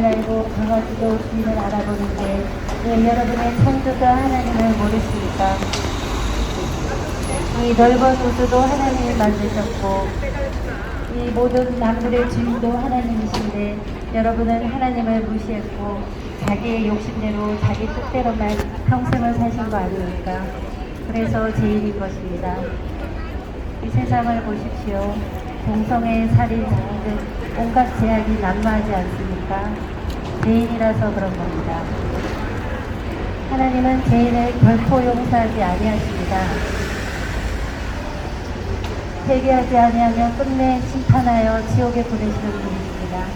주인을 알고 강하지도 주인을 알아보는데 왜 여러분의 창조자 하나님을 모르십니까? 이 넓은 우주도 하나님이 만드셨고 이 모든 만물의 주인도 하나님이신데 여러분은 하나님을 무시했고 자기의 욕심대로 자기 뜻대로만 평생을 사신 거 아닙니까? 그래서 죄인인 것입니다. 이 세상을 보십시오. 동성애, 살인, 등 온갖 제약이 난무하지 않습니 까? 죄인이라서 그런 겁니다. 하나님은 죄인을 결코 용서하지 아니하십니다. 회개하지 아니하면 끝내 심판하여 지옥에 보내시는 분이십니다.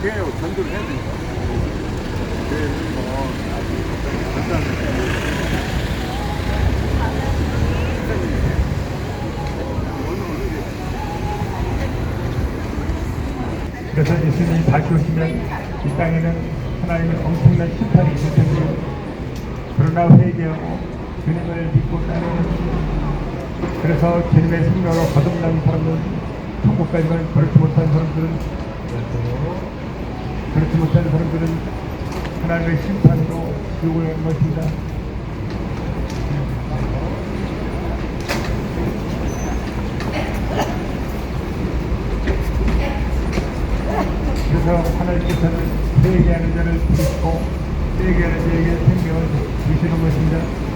그게 전도를 해야 되니까. 그게 뭐, 간단하게. 그래서 예수님이 다시 오시면 이 땅에는 하나님의 엄청난 심판이 있을 텐데 그러나 회개하고 주님을 믿고 따르는 그래서 주님의 생명으로 거듭난 사람은 천국까지만 그렇지 못한 사람들은 그렇지 못한 사람들은 하나님의 심판으로 지옥을 가는 것입니다. 그래서 하나님께서는 회개하는 자를 부르시고 회개하는 자에게 생명을 주시는 것입니다.